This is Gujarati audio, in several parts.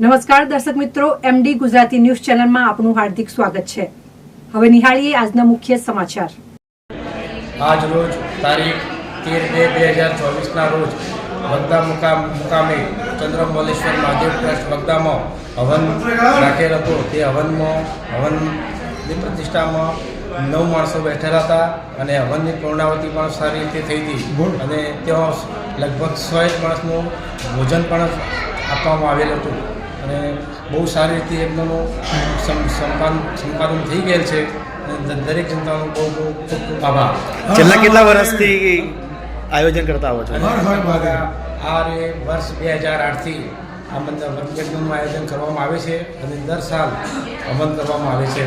નમસ્કાર દર્શક મિત્રો. એમડી ગુજરાતી ન્યૂઝ ચેનલમાં આપનું હાર્દિક સ્વાગત છે. હવે નિહાળીએ આજના મુખ્ય સમાચાર. આજ રોજ તારીખ તેર બે બે હજાર ચોવીસના રોજ વગદા મુકામ મુકામે ચંદ્રમૌલેશ્વર મહાદેવ ટ્રસ્ટ વગદામાં હવન રાખેલ હતો. તે હવનમાં હવનની પ્રતિષ્ઠામાં નવ માણસો બેઠેલા હતા અને હવનની પૂર્ણાવતી પણ સારી રીતે થઈ હતી. અને ત્યાં લગભગ સો એક માણસનું ભોજન પણ આપવામાં આવેલ હતું. અને બહુ સારી રીતે એમનું સંપાદન સંપાદન થઈ ગયેલ છે. અને દરેક જનતાનો બહુ બહુ ખૂબ ખૂબ આભાર. છેલ્લા કેટલા વર્ષથી આયોજન કરતા આવો છો? આ રે વર્ષ બે હજાર આઠથી આ મંદિર યજ્ઞનું આયોજન કરવામાં આવે છે અને દર સાલ અમલ કરવામાં આવે છે.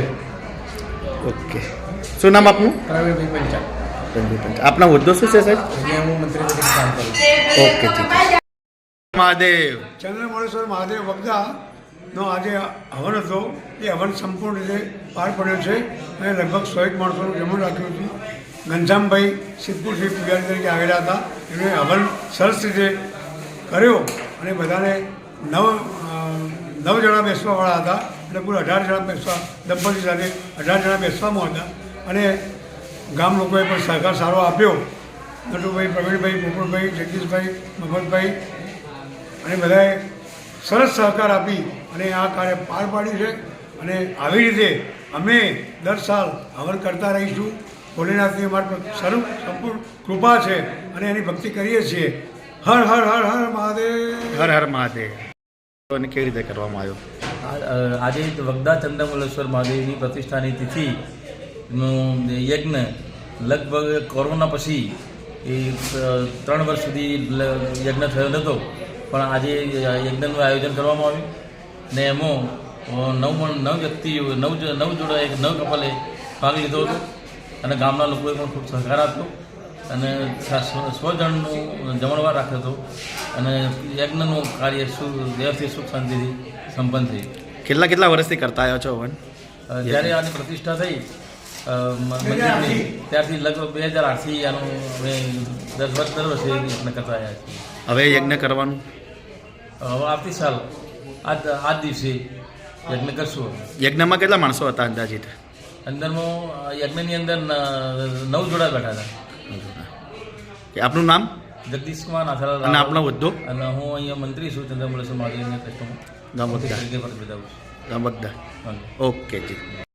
ઓકે. શું નામ આપનું? પ્રવીણભાઈ પંચાલ. રણજીત પંચ. આપના હોદ્દો શું છે સાહેબ? હું મંત્રી તરીકે કામ કરું ઓકે ઠીક મહાદેવ. ચંદ્રમોળેશ્વર મહાદેવ વગદા નો આજે હવન હતો. એ હવન સંપૂર્ણ રીતે પાર પડ્યો છે અને લગભગ સો એક માણસોનું જમણ રાખ્યું હતું. ઘનશ્યામભાઈ સિદ્ધપુરથી પૂજારી તરીકે આવેલા હતા. એમણે હવન સરસ રીતે કર્યો અને બધાને નવ નવ જણા બેસવાવાળા હતા. અને કુલ અઢાર જણા બેસવા દંપતી સાથે અઢાર જણા બેસવામાં હતા અને ગામ લોકોએ પણ સહકાર સારો આપ્યો. નટુભાઈ પ્રવીણભાઈ ગોકુળભાઈ જગદીશભાઈ મફતભાઈ અને બધાએ સરસ સહકાર આપી અને આ કાર્ય પાર પાડ્યું છે. અને આવી રીતે અમે દર સાલ હવન કરતા રહીશું. ભોલેનાથની અમારી સર્વ સંપૂર્ણ કૃપા છે અને એની ભક્તિ કરીએ છીએ. હર હર હર હર મહાદેવ. હર હર મહાદેવ. અને કેવી રીતે કરવામાં આવ્યો? આજે વગદા ચંદ્રમલેશ્વર મહાદેવની પ્રતિષ્ઠાની તિથિનું યજ્ઞ લગભગ કોરોના પછી એ ત્રણ વર્ષ સુધી યજ્ઞ થયો નહોતો પણ આજે યજ્ઞનું આયોજન કરવામાં આવ્યું. ને એમાં નવ નવ વ્યક્તિઓ નવ નવ જોડા એક નવ કપલે ભાગ લીધો હતો. અને ગામના લોકોએ પણ ખૂબ સહકાર આપ્યો. અને સ- જણનું જમણવાર રાખ્યો હતો અને યજ્ઞનું કાર્ય સુ વ્યવસ્થિત સુખ શાંતિથી સંપન્ન થયું કેટલા કેટલા વર્ષથી કરતા આવ્યો છો જ્યારે આની પ્રતિષ્ઠા થઈ મંદિરની ત્યારથી? લગભગ બે હજાર આઠથી આનું અમે દર વર્ષ દર વર્ષે યજ્ઞ કરતા આવ્યા છીએ. હવે યજ્ઞ કરવાનું? હવે આવતી સાલ આજ આજ દિવસે યજ્ઞ કરશું યજ્ઞમાં કેટલા માણસો હતા અંદાજિત? અંદરમાં યજ્ઞની અંદર નવ જોડા બેઠા હતા. આપનું નામ? જગદીશ કુમાર નાથાલાલ અને. આપનો હોદ્દો અને હું અહીંયા મંત્રી છું ચંદ્રમલેશ્વર મહાદેવના કસ્ટમર. ગામ મંત્રી બધા તરીકે ફરજ બજાવું છું. ગામ બધા ઓકે જી.